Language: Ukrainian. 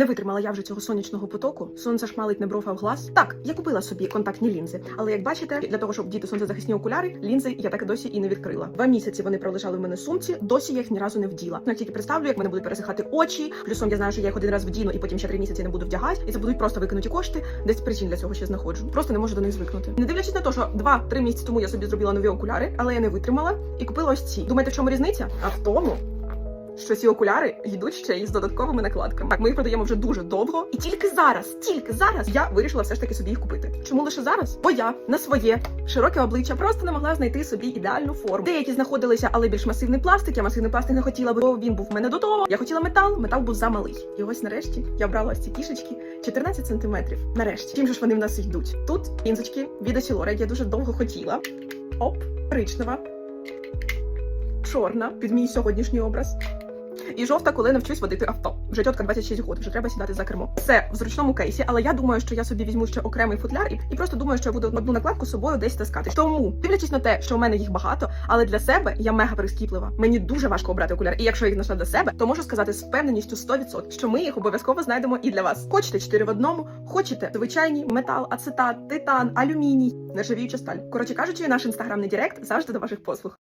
Не витримала я вже цього сонячного потоку. Сонце шмалить не бров, а в глаз. Так, я купила собі контактні лінзи, але як бачите, для того, щоб діти сонцезахисні окуляри, лінзи я так і досі і не відкрила. Два місяці вони пролежали в мене в сумці. Досі я їх ні разу не вділа. Ну, тільки представлю, як мене будуть пересихати очі. Плюсом я знаю, що я їх один раз вдіну і потім ще три місяці не буду вдягати, і це будуть просто викинуті кошти. Десь причин для цього ще знаходжу. Просто не можу до них звикнути. Не дивлячись на те, що два-три місяці тому я собі зробила нові окуляри, але я не витримала і купила ось ці. Думаєте, в чому різниця? А в тому, що ці окуляри йдуть ще із додатковими накладками. Так, ми їх продаємо вже дуже довго, і тільки зараз, тільки зараз я вирішила все ж таки собі їх купити. Чому лише зараз? Бо я на своє широке обличчя просто не могла знайти собі ідеальну форму. Деякі знаходилися, але більш масивний пластик. Я масивний пластик не хотіла, бо він був в мене до того. Я хотіла метал, метал був замалий. І ось нарешті я обрала ось ці кішечки 14 сантиметрів. Нарешті, чим же ж вони в нас йдуть? Тут кінзочки від Осілора, я дуже довго хотіла. Оп, коричнева, чорна під мій сьогоднішній образ. І жовта, коли навчусь водити авто. Вже тітка 26 років, вже треба сідати за кермо. Все в зручному кейсі, але я думаю, що я собі візьму ще окремий футляр і, і просто думаю, що я буду одну накладку з собою десь таскати. Тому, дивлячись на те, що у мене їх багато, але для себе я мега прискіплива. Мені дуже важко обрати окуляр. І якщо я їх знайшла для себе, то можу сказати з впевненістю 100%, що ми їх обов'язково знайдемо і для вас. Хочете 4 в одному, хочете звичайні метал, ацетат, титан, алюміній, нержавіюча сталь. Коротше кажучи, наш інстаграмний директ завжди до ваших послуг.